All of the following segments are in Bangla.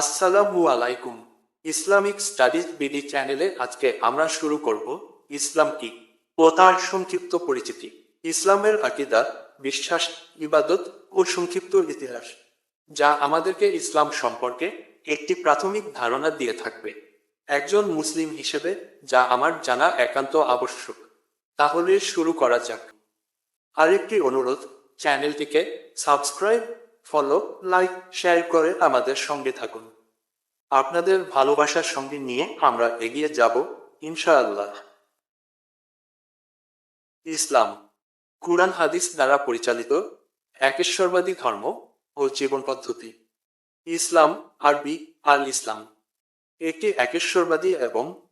আসসালামু আলাইকুম। ইসলামিক স্টাডিজ বিডি চ্যানেলে আজকে আমরা শুরু করব ইসলাম কি? ও তার সংক্ষিপ্ত পরিচিতি? ইসলামের আকিদা, বিশ্বাস, ইবাদত ও সংক্ষিপ্ত ইতিহাস, যা আমাদেরকে ইসলাম সম্পর্কে একটি প্রাথমিক ধারণা দিয়ে থাকবে। একজন মুসলিম হিসেবে, যা আমার জানা একান্ত আবশ্যক। তাহলে শুরু করা যাক। আরেকটি অনুরোধ, চ্যানেলটিকে সাবস্ক্রাইব ফলো লাইক শেয়ার করে আমাদের সঙ্গে থাকুন। আপনাদের ভালোবাসার সঙ্গে নিয়ে আমরা এগিয়ে যাব, ইনশাআল্লাহ। ইসলাম, কুরআন হাদিস দ্বারা পরিচালিত একেশ্বরবাদী ধর্ম ও জীবন পদ্ধতি। ইসলাম, আরবি, আল ইসলাম। একটি একেশ্বরবাদী এবং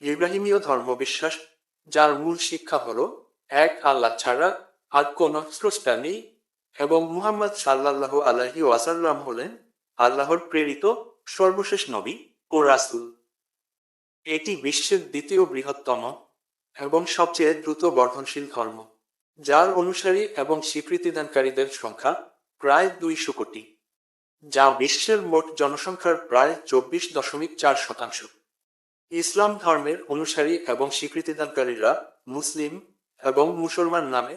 ইব্রাহিমীয় ধর্মবিশ্বাস, যার মূল শিক্ষা হল, এক আল্লাহ ছাড়া আর কোন স্রষ্টা নেই। এবং মুহাম্মদ সাল্লাহ আলাহি ওয়াসাল্লাম হলেন আল্লাহর প্রেরিত সর্বশেষ নবী ও রাসুল। এটি বিশ্বের দ্বিতীয় বৃহত্তম এবং সবচেয়ে দ্রুত বর্ধনশীল ধর্ম, যার অনুসারী এবং স্বীকৃতিদানকারীদের সংখ্যা প্রায় দুইশো কোটি, যা বিশ্বের মোট জনসংখ্যার প্রায় চব্বিশ দশমিক চার শতাংশ। ইসলাম ধর্মের অনুসারী এবং স্বীকৃতিদানকারীরা মুসলিম এবং মুসলমান নামে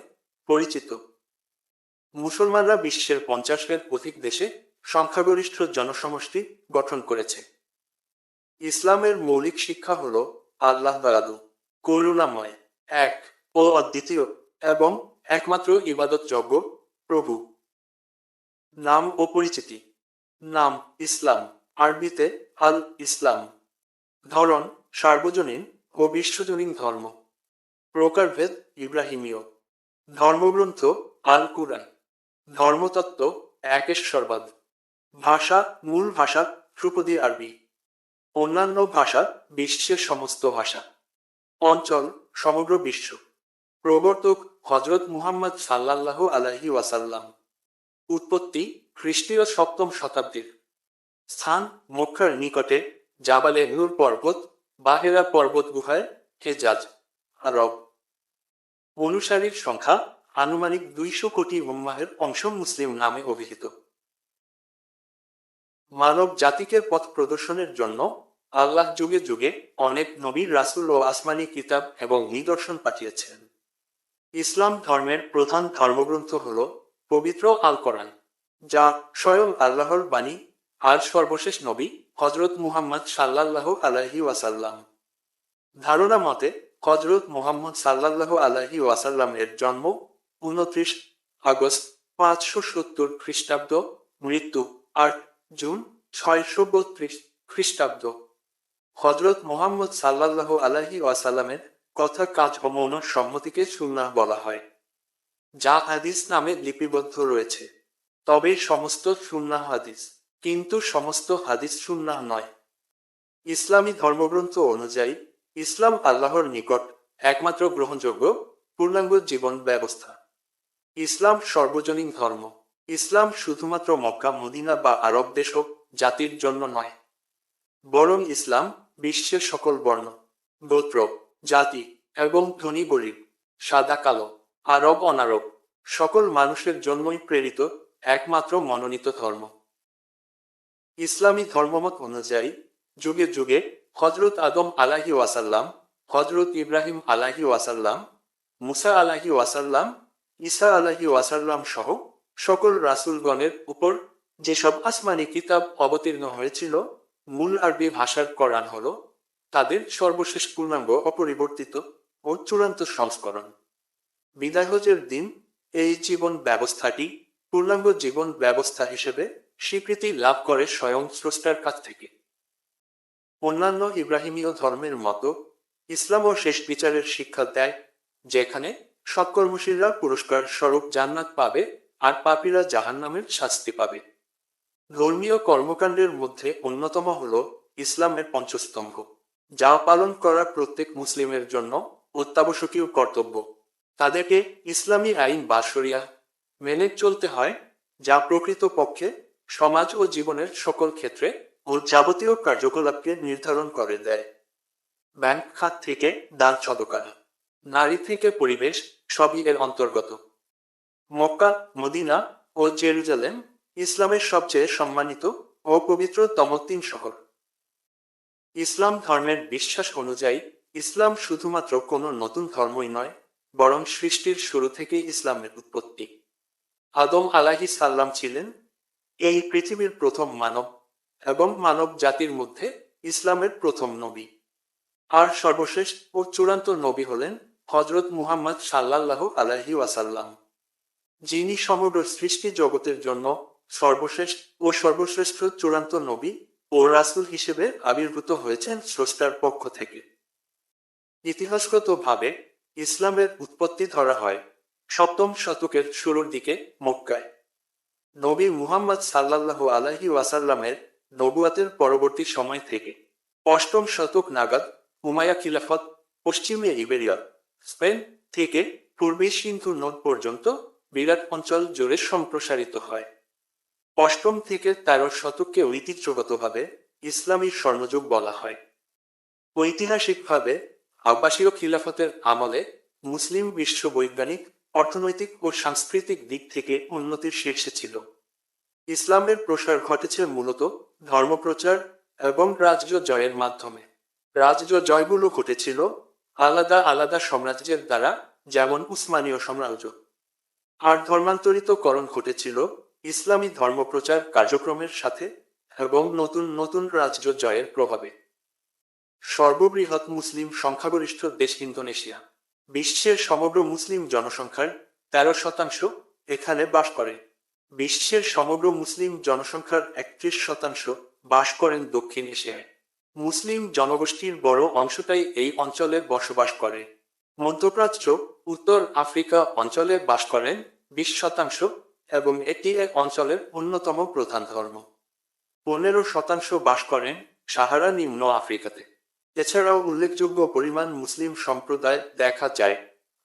পরিচিত। মুসলমানরা বিশ্বের পঞ্চাশের অধিক দেশে সংখ্যাগরিষ্ঠ জনসমষ্টি গঠন করেছে। ইসলামের মৌলিক শিক্ষা হল আল্লাহ তালাদু করুণাময়, এক ও অদ্বিতীয় এবং একমাত্র ইবাদতযোগ্য প্রভু। নাম ও পরিচিতি। নাম ইসলাম, আরবিতে আল ইসলাম। ধরন সার্বজনীন ও বিশ্বজনীন ধর্ম। প্রকারভেদ ইব্রাহিমীয়। ধর্মগ্রন্থ আল কুরআন। ধর্মতত্ত্ব একেশ্বরবাদ ভাষা, মূল ভাষা ধ্রুপদী আরবি। অন্যান্য ভাষা বিশ্বের সমস্ত ভাষা। অঞ্চল, সমগ্র বিশ্ব। প্রবর্তক হজরত মুহাম্মদ সাল্লাল্লাহু আলাহি ওয়াসাল্লাম। উৎপত্তি খ্রিস্টীয় সপ্তম শতাব্দীর। স্থান মক্কার নিকটে জাবালে নূর পর্বত, বাহেরা পর্বত গুহায় হেজাজ, আরব। অনুসারীর সংখ্যা আনুমানিক দুইশো কোটি উম্মাহের অংশ মুসলিম নামে অভিহিত। মানব জাতিকে পথ প্রদর্শনের জন্য আল্লাহ যুগে যুগে অনেক নবীর রাসুল ও আসমানি কিতাব এবং নিদর্শন পাঠিয়েছেন। ইসলাম ধর্মের প্রধান ধর্মগ্রন্থ হল পবিত্র আল কোরআন যা স্বয়ং আল্লাহর বাণী আর সর্বশেষ নবী হজরত মুহাম্মদ সাল্লাল্লাহ আলাহি ওয়াসাল্লাম। ধারণা মতে হজরত মুহাম্মদ সাল্লাল্লাহু আলাহি ওয়াসাল্লামের জন্ম উনত্রিশ আগস্ট পাঁচশো সত্তর খ্রিস্টাব্দ, মৃত্যু আট জুন ছয়শো বত্রিশ খ্রিস্টাব্দ। হজরত মোহাম্মদ সাল্লাল্লাহু আলাহি ওয়াসাল্লামের কথা কাজ মৌন সম্মতিকে সুন্নাহ বলা হয়, যা হাদিস নামে লিপিবদ্ধ রয়েছে। তবে সমস্ত সুন্নাহ হাদিস কিন্তু সমস্ত হাদিস সুন্নাহ নয়। ইসলামী ধর্মগ্রন্থ অনুযায়ী ইসলাম আল্লাহর নিকট একমাত্র গ্রহণযোগ্য পূর্ণাঙ্গ জীবন ব্যবস্থা। ইসলাম সর্বজনীন ধর্ম। ইসলাম শুধুমাত্র মক্কা, মদিনা বা আরব দেশ ও জাতির জন্য নয়। বরং ইসলাম বিশ্বের সকল বর্ণ, গোত্র, জাতি এবং ধনী গরিব সাদা, কালো, আরব, অনারব, সকল মানুষের জন্যই প্রেরিত একমাত্র মনোনীত ধর্ম। ইসলামী ধর্মমত অনুযায়ী যুগে যুগে হজরত আদম আলাহি ওয়াসাল্লাম হজরত ইব্রাহিম আলাহি ওয়াসাল্লাম, মুসা আলাহি ওয়াসাল্লাম ঈসা আলাহি ওয়াসাল্লাম সহ সকল রাসুলগণের উপর যেসব আসমানি কিতাব অবতীর্ণ হয়েছিল, মূল আরবি ভাষার কোরআন হল, তাদের সর্বশেষ পূর্ণাঙ্গ, অপরিবর্তিত ও চূড়ান্ত সংস্করণ। বিদায়হজের দিন এই জীবন ব্যবস্থাটি পূর্ণাঙ্গ জীবন ব্যবস্থা হিসেবে স্বীকৃতি লাভ করে স্বয়ং স্রষ্টার কাছ থেকে। অন্যান্য ইব্রাহিমীয় ধর্মের মতো ইসলামও শেষ বিচারের শিক্ষা দেয়, যেখানে সৎকর্মশীলরা পুরস্কার স্বরূপ জান্নাত পাবে আর পাপীরা জাহান্নামের শাস্তি পাবে। ধর্মীয় কর্মকাণ্ডের মধ্যে অন্যতম হল ইসলামের পঞ্চস্তম্ভ, যা পালন করা প্রত্যেক মুসলিমের জন্য অত্যাবশ্যকীয় কর্তব্য। তাদেরকে ইসলামী আইন বা শরিয়া মেনে চলতে হয়, যা প্রকৃত পক্ষে সমাজ ও জীবনের সকল ক্ষেত্রে ও যাবতীয় কার্যকলাপকে নির্ধারণ করে দেয়। ব্যাংক খাত থেকে দান সদকা নারী থেকে পরিবেশ সবই এর অন্তর্গত। মক্কা, মদিনা ও জেরুজালেম ইসলামের সবচেয়ে সম্মানিত অপবিত্রতম তিন শহর। ইসলাম ধর্মের বিশ্বাস অনুযায়ী ইসলাম শুধুমাত্র কোনো নতুন ধর্মই নয়, বরং সৃষ্টির শুরু থেকেই ইসলামের উৎপত্তি। আদম আলাহি সাল্লাম ছিলেন এই পৃথিবীর প্রথম মানব এবং মানব জাতির মধ্যে ইসলামের প্রথম নবী। আর সর্বশেষ ও চূড়ান্ত নবী হলেন হজরত মুহাম্মদ সাল্লাল্লাহু আলাহি ওয়াসাল্লাম, যিনি সমগ্র সৃষ্টি জগতের জন্য সর্বশেষ ও সর্বশ্রেষ্ঠ চূড়ান্ত নবী ও রাসূল হিসেবে আবির্ভূত হয়েছেন স্রষ্টার পক্ষ থেকে। ইতিহাসগতভাবে ইসলামের উৎপত্তি ধরা হয় সপ্তম শতকের শুরুর দিকে মক্কায়। নবী মুহাম্মদ সাল্লাল্লাহু আলাহি ওয়াসাল্লামের নবুয়াতের পরবর্তী সময় থেকে অষ্টম শতক নাগাদ উমায়া খিলাফত পশ্চিমে ইবেরিয়া স্পেন থেকে পূর্বে সিন্ধু নদ পর্যন্ত বিরাট অঞ্চল জুড়ে সম্প্রসারিত হয়। অষ্টম থেকে তেরো শতককে ঐতিহ্যগতভাবে ইসলামী স্বর্ণযুগ বলা হয়। ঐতিহাসিকভাবে আব্বাসীয় খিলাফতের আমলে মুসলিম বিশ্ব বৈজ্ঞানিক, অর্থনৈতিক ও সাংস্কৃতিক দিক থেকে উন্নতির শীর্ষে ছিল। ইসলামের প্রসার ঘটেছে মূলত ধর্মপ্রচার এবং রাজ্য জয়ের মাধ্যমে। রাজ্য জয়গুলো ঘটেছিল আলাদা আলাদা সাম্রাজ্যের দ্বারা যেমন উসমানীয় সাম্রাজ্য। আর ধর্মান্তরিতকরণ ঘটেছিল ইসলামী ধর্মপ্রচার কার্যক্রমের সাথে এবং নতুন নতুন রাজ্য জয়ের প্রভাবে। সর্ববৃহৎ মুসলিম সংখ্যাগরিষ্ঠ দেশ ইন্দোনেশিয়া। বিশ্বের সমগ্র মুসলিম জনসংখ্যার তেরো শতাংশ এখানে বাস করে। বিশ্বের সমগ্র মুসলিম জনসংখ্যার একত্রিশ শতাংশ বাস করেন দক্ষিণ এশিয়ায়। মুসলিম জনগোষ্ঠীর বড় অংশটাই এই অঞ্চলে বসবাস করে। মধ্যপ্রাচ্য, উত্তর আফ্রিকা অঞ্চলে বাস করেন বিশ শতাংশ এবং এটি এক অঞ্চলের অন্যতম প্রধান ধর্ম। পনেরো শতাংশ বাস করেন সাহারা নিম্ন আফ্রিকাতে। এছাড়াও উল্লেখযোগ্য পরিমাণ মুসলিম সম্প্রদায় দেখা যায়।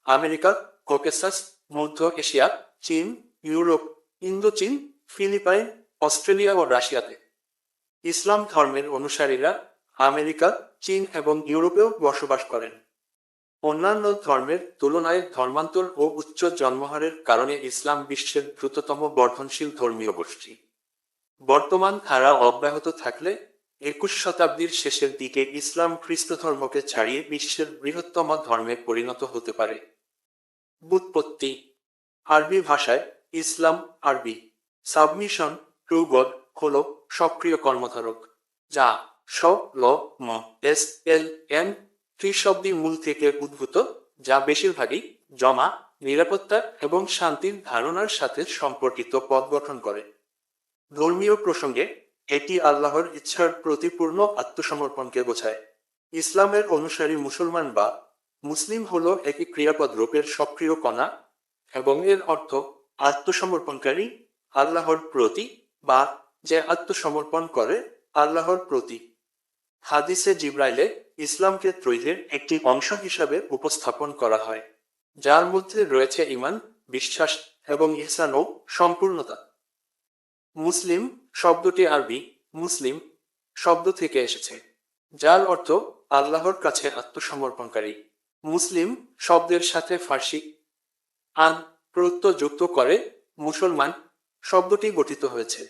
আমেরিকা, ককেসাস, মধ্য এশিয়া, চীন, ইউরোপ, ইন্দোচীন, ফিলিপাইন, অস্ট্রেলিয়া ও রাশিয়াতে। ইসলাম ধর্মের অনুসারীরা আমেরিকা, চীন এবং ইউরোপেও বসবাস করেন। অন্যান্য ধর্মের তুলনায় ধর্মান্তর ও উচ্চ জন্মহারের কারণে ইসলাম বিশ্বের দ্রুততম বর্ধনশীল ধর্মীয় গোষ্ঠী। বর্তমান ধারা অব্যাহত থাকলে একুশ শতাব্দীর শেষের দিকে ইসলাম খ্রিস্ট ধর্মকে ছাড়িয়ে বিশ্বের বৃহত্তম ধর্মে পরিণত হতে পারে। বুৎপত্তি আরবি ভাষায় ইসলাম আরবি, সাবমিশন টু হল সক্রিয় কর্মধারক, যা স ল ম এস এল এন ত্রিশব্দী মূল থেকে উদ্ভূত, যা বেশিরভাগই জমা, নিরাপত্তা এবং শান্তির ধারণার সাথে সম্পর্কিত পদ গঠন করে। ধর্মীয় প্রসঙ্গে, এটি আল্লাহর ইচ্ছার প্রতি পূর্ণ আত্মসমর্পণকে বোঝায়। ইসলামের অনুসারী মুসলমান বা মুসলিম হল একটি ক্রিয়াপদ রূপের সক্রিয় কণা এবং এর অর্থ আত্মসমর্পণকারী, আল্লাহর প্রতি বা যে আত্মসমর্পণ করে, আল্লাহর প্রতি। হাদিসে জিব্রাইলে ইসলামকে ত্রৈধের একটি অংশ হিসাবে উপস্থাপন করা হয়, যার মধ্যে রয়েছে ইমান বিশ্বাস এবং ইহসান ও সম্পূর্ণতা। মুসলিম শব্দটি আরবি মুসলিম শব্দ থেকে এসেছে, যার অর্থ আল্লাহর কাছে আত্মসমর্পণকারী। মুসলিম শব্দের সাথে ফার্সি আন প্রত্যয় যুক্ত করে মুসলমান শব্দটি গঠিত হয়েছে,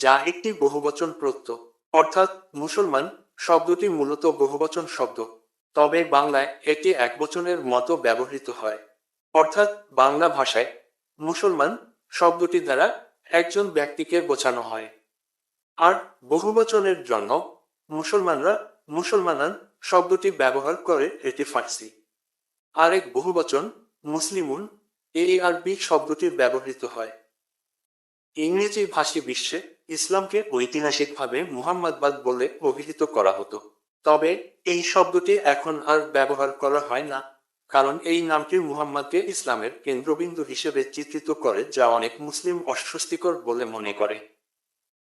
যা একটি বহুবচন প্রত্যয়। অর্থাৎ মুসলমান শব্দটি মূলত বহুবচন শব্দ। তবে বাংলায় এটি একবচনের মতো ব্যবহৃত হয়। অর্থাৎ বাংলা ভাষায় মুসলমান শব্দটি দ্বারা একজন ব্যক্তিকে বোঝানো হয়। আর বহুবচনের জন্য মুসলমানরা মুসলমানান শব্দটি ব্যবহার করে এটি ফার্সি। আরেক বহুবচন মুসলিমুন এই আরবি শব্দটি ব্যবহৃত হয়। ইংরেজি ভাষী বিশ্বে ইসলামকে ঐতিহাসিকভাবে মুহাম্মদবাদ বলে অভিহিত করা হতো। তবে এই শব্দটি এখন আর ব্যবহার করা হয় না, কারণ এই নামটি মুহাম্মদকে ইসলামের কেন্দ্রবিন্দু হিসেবে চিত্রিত করে, যা অনেক মুসলিম অস্বস্তিকর বলে মনে করে।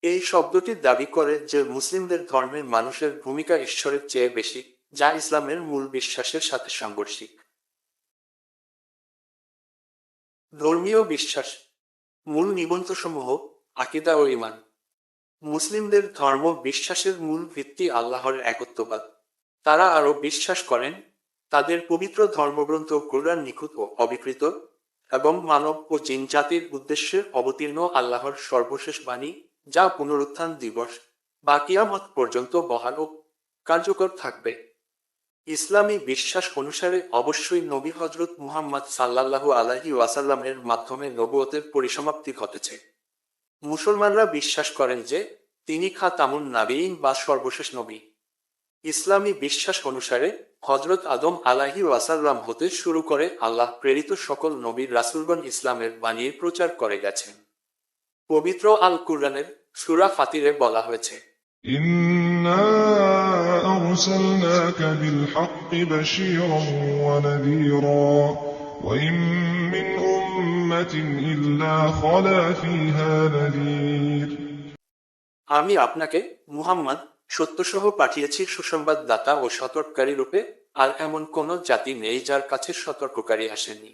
এই শব্দটি দাবি করে যে মুসলিমদের ধর্মের মানুষের ভূমিকা ঈশ্বরের চেয়ে বেশি, যা ইসলামের মূল বিশ্বাসের সাথে সাংঘর্ষিক। ধর্মীয় বিশ্বাস, মূল নিবন্ধসমূহ আকিদা ও ইমান মুসলিমদের ধর্ম বিশ্বাসের মূল ভিত্তি আল্লাহর একত্ববাদ। তারা আরও বিশ্বাস করেন, তাদের পবিত্র ধর্মগ্রন্থ কোরআন নিখুঁত ও অবিকৃত এবং মানব ও জিন জাতির উদ্দেশ্যে অবতীর্ণ আল্লাহর সর্বশেষ বাণী যা পুনরুত্থান দিবস বা কিয়ামত পর্যন্ত বহাল ও কার্যকর থাকবে। ইসলামী বিশ্বাস অনুসারে অবশ্যই নবী হজরত মুহাম্মদ সাল্লাল্লাহু আলাহি ওয়াসাল্লামের মাধ্যমে নবুয়তের পরিসমাপ্তি ঘটেছে। মুসলমানরা বিশ্বাস করেন যে তিনি খা তামুন নাবিন বা সর্বশেষ নবী। ইসলামী বিশ্বাস অনুসারে হজরত আদম আলাহি ওয়াসাল্লাম হতে শুরু করে আল্লাহ প্রেরিত সকল নবীর রাসুলগণ ইসলামের বাণী প্রচার করে গেছেন। পবিত্র আল কুরানের সুরা ফাতিরে বলা হয়েছে, ইন্না أرسلناك بالحق بشيرا ونذيرا وإن من أمة إلا خلا فيها نذير আমি আপনাকে মুহাম্মদ সত্যসহ পাঠিয়েছি সুসংবাদ দাতা ও সতর্ককারী রূপে আর এমন কোন জাতি নেই যার কাছে সতর্ককারী আসেনি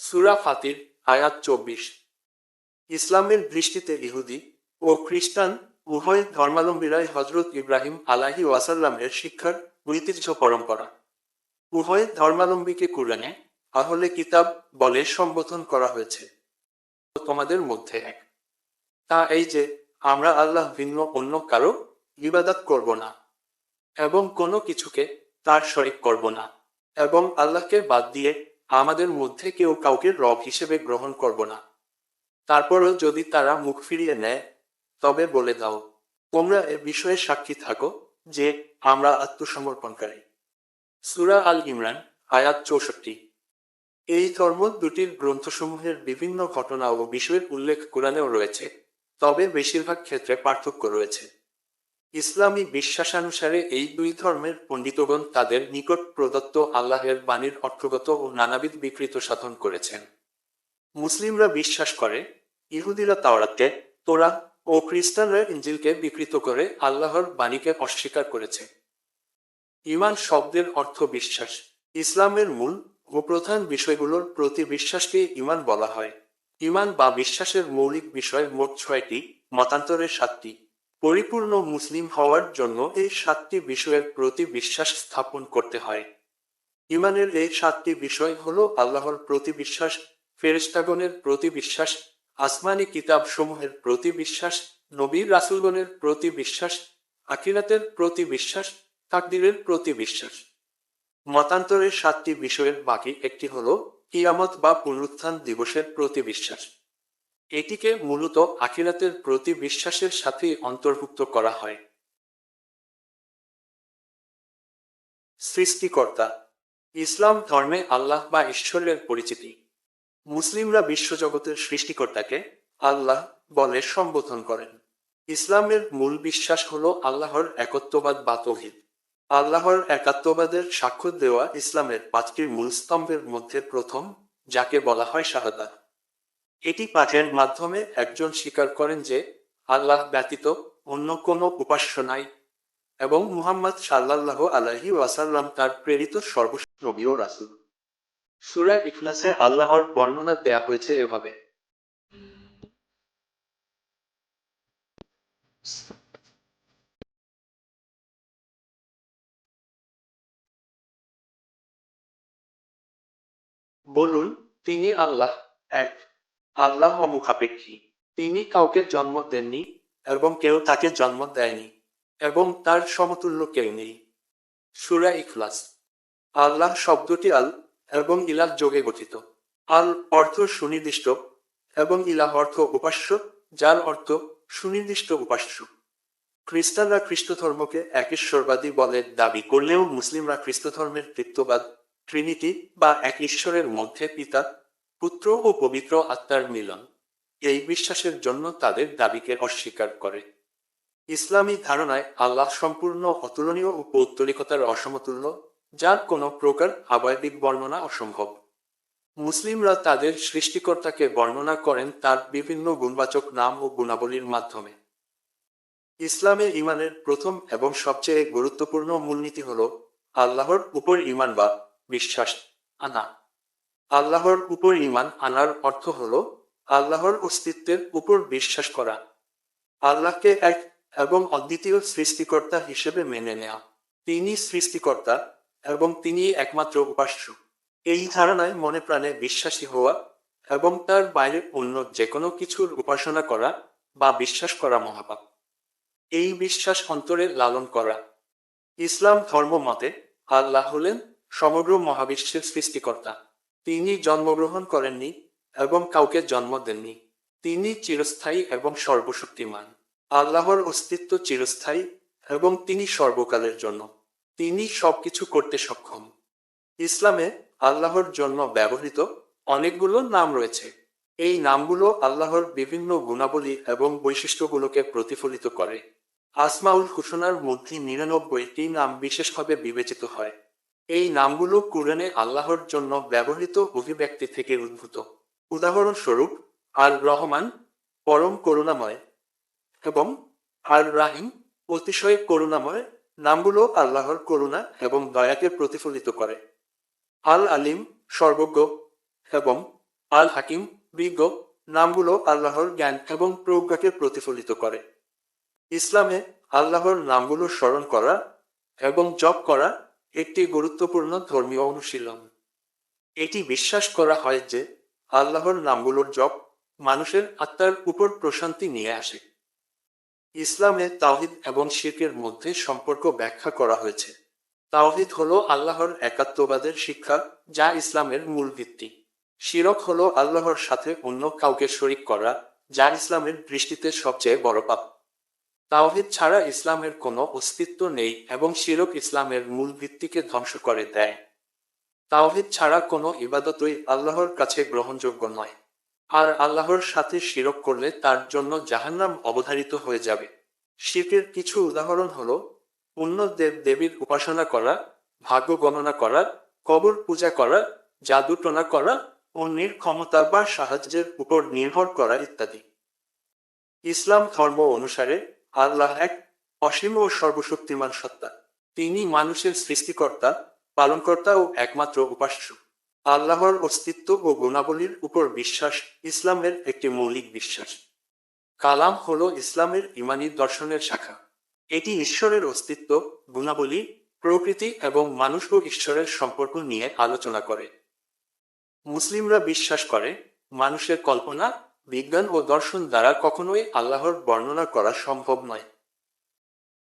সুরা ফাতির আয়াত চব্বিশ ইসলামের দৃষ্টিতে ইহুদি ও খ্রিস্টান উভয় ধর্মাবলম্বীরাই হজরত ইব্রাহিম আলাহি ওয়াসাল্লামের শিক্ষার ঐতিহ্য পরম্পরা উভয় ধর্মাবলম্বীকে কুরআনে আহলে কিতাব বলে সম্বোধন করা হয়েছে। তোমাদের মধ্যে এক। তা এই যে, আমরা আল্লাহ ভিন্ন অন্য কারও ইবাদত করব না, এবং কোনো কিছুকে তার শরিক করব না, এবং আল্লাহকে বাদ দিয়ে আমাদের মধ্যে কেউ কাউকে রব হিসেবে গ্রহণ করব না। তারপরও যদি তারা মুখ ফিরিয়ে নেয়, তবে বলে দাও, তোমরা এ বিষয়ে সাক্ষী থাকো যে আমরা আত্মসমর্পণকারী। সুরা আল ইমরান, আয়াত চৌষট্টি। এই ধর্ম দুটির গ্রন্থসমূহের বিভিন্ন ঘটনা ও বিষয়ের উল্লেখ কোরআনেও রয়েছে, তবে বেশিরভাগ ক্ষেত্রে পার্থক্য রয়েছে। ইসলামী বিশ্বাসানুসারে এই দুই ধর্মের পণ্ডিতগণ তাদের নিকট প্রদত্ত আল্লাহের বাণীর অর্থগত ও নানাবিধ বিকৃত সাধন করেছেন। মুসলিমরা বিশ্বাস করে, ইহুদিরা তাওরাতকে, তোরা ও খ্রিস্টানরা ইঞ্জিলকে বিকৃত করে আল্লাহর বাণীকে অস্বীকার করেছে। ইমান শব্দের অর্থ বিশ্বাস, ইসলামের মূল ও প্রধান বিষয়গুলোর প্রতি বিশ্বাসকে ইমান বলা হয়। ইমান বা বিশ্বাসের মৌলিক বিষয় মোট ছয়টি, মতান্তরের সাতটি। পরিপূর্ণ মুসলিম হওয়ার জন্য এই সাতটি বিষয়ের প্রতি বিশ্বাস স্থাপন করতে হয়। ইমানের এই সাতটি বিষয় হলো আল্লাহর প্রতি বিশ্বাস ফেরেস্তাগণের প্রতি বিশ্বাস, আসমানি কিতাব সমূহের প্রতি বিশ্বাস, নবীর রাসুলগণের প্রতি বিশ্বাস, আখিরাতের প্রতি বিশ্বাস, তাকদিরের প্রতি বিশ্বাস। মতান্তরের সাতটি বিষয়ের বাকি একটি হলো কিয়ামত বা পুনরুত্থান দিবসের প্রতি বিশ্বাস। এটিকে মূলত আখিরাতের প্রতি বিশ্বাসের সাথে অন্তর্ভুক্ত করা হয়। সৃষ্টিকর্তা। ইসলাম ধর্মে আল্লাহ বা ঈশ্বরের পরিচিতি। মুসলিমরা বিশ্বজগতের সৃষ্টিকর্তাকে আল্লাহ বলে সম্বোধন করেন। ইসলামের মূল বিশ্বাস হলো আল্লাহর একত্ববাদ বা তৌহিদ। আল্লাহর একাত্মবাদের সাক্ষ্য দেওয়া ইসলামের পাঁচটি মূল স্তম্ভের মধ্যে প্রথম, যাকে বলা হয় শাহাদা এটি পাঠের মাধ্যমে একজন স্বীকার করেন যে আল্লাহ ব্যতীত অন্য কোনো উপাস্য নাই এবং মুহাম্মদ সাল্লাল্লাহু আলাইহি ওয়াসাল্লাম তার প্রেরিত ও রাসূল। সূরা ইখলাসে আল্লাহর বর্ণনা দেয়া হয়েছে এভাবে। বলুন, তিনি আল্লাহ এক। আল্লাহ অমুখাপেক্ষী। তিনি কাউকে জন্ম দেননি এবং কেউ তাকে জন্ম দেয়নি এবং তার সমতুল্য কেউ নেই। সুরা ইখলাস। আল্লাহ শব্দটি আল এবং ইলাহ যোগে গঠিত। আল অর্থ সুনির্দিষ্ট এবং ইলাহ অর্থ উপাস্য, যার অর্থ সুনির্দিষ্ট উপাস্য। খ্রিস্টানরা খ্রিস্ট ধর্মকে একেশ্বরবাদী বলে দাবি করলেও মুসলিমরা খ্রিস্ট ধর্মের তৃত্ববাদ ট্রিনিটি বা এক ঈশ্বরের মধ্যে পিতা, পুত্র ও পবিত্র আত্মার মিলন, এই বিশ্বাসের জন্য তাদের দাবিকে অস্বীকার করে। ইসলামী ধারণায় আল্লাহ সম্পূর্ণ অতুলনীয় ও পৌত্তলিকতার অসমতুল্য, যার কোনো প্রকার আবয়বিক বর্ণনা অসম্ভব। মুসলিমরা তাদের সৃষ্টিকর্তাকে বর্ণনা করেন তার বিভিন্ন গুণবাচক নাম ও গুণাবলীর মাধ্যমে। ইসলামে ইমানের প্রথম এবং সবচেয়ে গুরুত্বপূর্ণ মূলনীতি হল আল্লাহর উপর ইমান বা বিশ্বাস, আনা। আল্লাহর উপর ইমান আনার অর্থ হল আল্লাহর অস্তিত্বের উপর বিশ্বাস করা। আল্লাহকে এক এবং অদ্বিতীয় সৃষ্টিকর্তা হিসেবে মেনে নেওয়া তিনি সৃষ্টিকর্তা এবং তিনি একমাত্র উপাস্য। এই ধারণায় মনে প্রাণে বিশ্বাসী হওয়া এবং তার বাইরে অন্য যে কোনো কিছুর উপাসনা করা বা বিশ্বাস করা মহাপাপ। এই বিশ্বাস অন্তরে লালন করা। ইসলাম ধর্ম মতে আল্লাহ হলেন সমগ্র মহাবিশ্বের সৃষ্টিকর্তা। তিনি জন্মগ্রহণ করেননি এবং কাউকে জন্ম দেননি। তিনি চিরস্থায়ী এবং সর্বশক্তিমান। আল্লাহর অস্তিত্ব চিরস্থায়ী এবং তিনি সর্বকালের জন্য। তিনি সবকিছু করতে সক্ষম। ইসলামে আল্লাহর জন্য ব্যবহৃত অনেকগুলো নাম রয়েছে। এই নামগুলো আল্লাহর বিভিন্ন গুণাবলী এবং বৈশিষ্ট্যগুলোকে প্রতিফলিত করে। আসমাউল হুসনার মধ্যে নিরানব্বইটি নাম বিশেষভাবে বিবেচিত হয়। এই নামগুলো কুরআনে আল্লাহর জন্য ব্যবহৃত অভিব্যক্তি থেকে উদ্ভূত। উদাহরণস্বরূপ আর রহমান পরম করুণাময় এবং আর রাহিম অতিশয় করুণাময় নামগুলো আল্লাহর করুণা এবং দয়াকে প্রতিফলিত করে। আল আলিম সর্বজ্ঞ এবং আল হাকিম বিজ্ঞ নামগুলো আল্লাহর জ্ঞান এবং প্রজ্ঞাকে প্রতিফলিত করে। ইসলামে আল্লাহর নামগুলো স্মরণ করা এবং জপ করা একটি গুরুত্বপূর্ণ ধর্মীয় অনুশীলন। এটি বিশ্বাস করা হয় যে আল্লাহর নামগুলোর জপ মানুষের আত্মার উপর প্রশান্তি নিয়ে আসে। ইসলামে তাওহিদ এবং শিরকের মধ্যে সম্পর্ক ব্যাখ্যা করা হয়েছে। তাওহিদ হলো আল্লাহর একাত্মবাদের শিক্ষা, যা ইসলামের মূল ভিত্তি। শিরক হল আল্লাহর সাথে অন্য কাউকে শরিক করা, যা ইসলামের দৃষ্টিতে সবচেয়ে বড় পাপ। তাওহিদ ছাড়া ইসলামের কোনো অস্তিত্ব নেই এবং শিরক ইসলামের মূল ভিত্তিকে ধ্বংস করে দেয়। তাওহিদ ছাড়া কোনো ইবাদতই আল্লাহর কাছে গ্রহণযোগ্য নয়। আর আল্লাহর সাথে শিরক করলে তার জন্য জাহান্নাম অবধারিত হয়ে যাবে। শিরকের কিছু উদাহরণ হলো অন্য দেব দেবীর উপাসনা করা, ভাগ্য গণনা করা, কবর পূজা করা জাদুটনা করা অন্যের ক্ষমতা বা সাহায্যের উপর নির্ভর করা ইত্যাদি। ইসলাম ধর্ম অনুসারে আল্লাহ এক অসীম ও সর্বশক্তিমান সত্তা। তিনি মানুষের সৃষ্টিকর্তা, পালনকর্তা ও একমাত্র উপাস্য। আল্লাহর অস্তিত্ব ও গুণাবলীর উপর বিশ্বাস ইসলামের একটি মৌলিক বিশ্বাস। কালাম হল ইসলামের ইমানি দর্শনের শাখা। এটি ঈশ্বরের অস্তিত্ব, গুণাবলী, প্রকৃতি এবং মানুষ ও ঈশ্বরের সম্পর্ক নিয়ে আলোচনা করে। মুসলিমরা বিশ্বাস করে, মানুষের কল্পনা বিজ্ঞান ও দর্শন দ্বারা কখনোই আল্লাহর বর্ণনা করা সম্ভব নয়।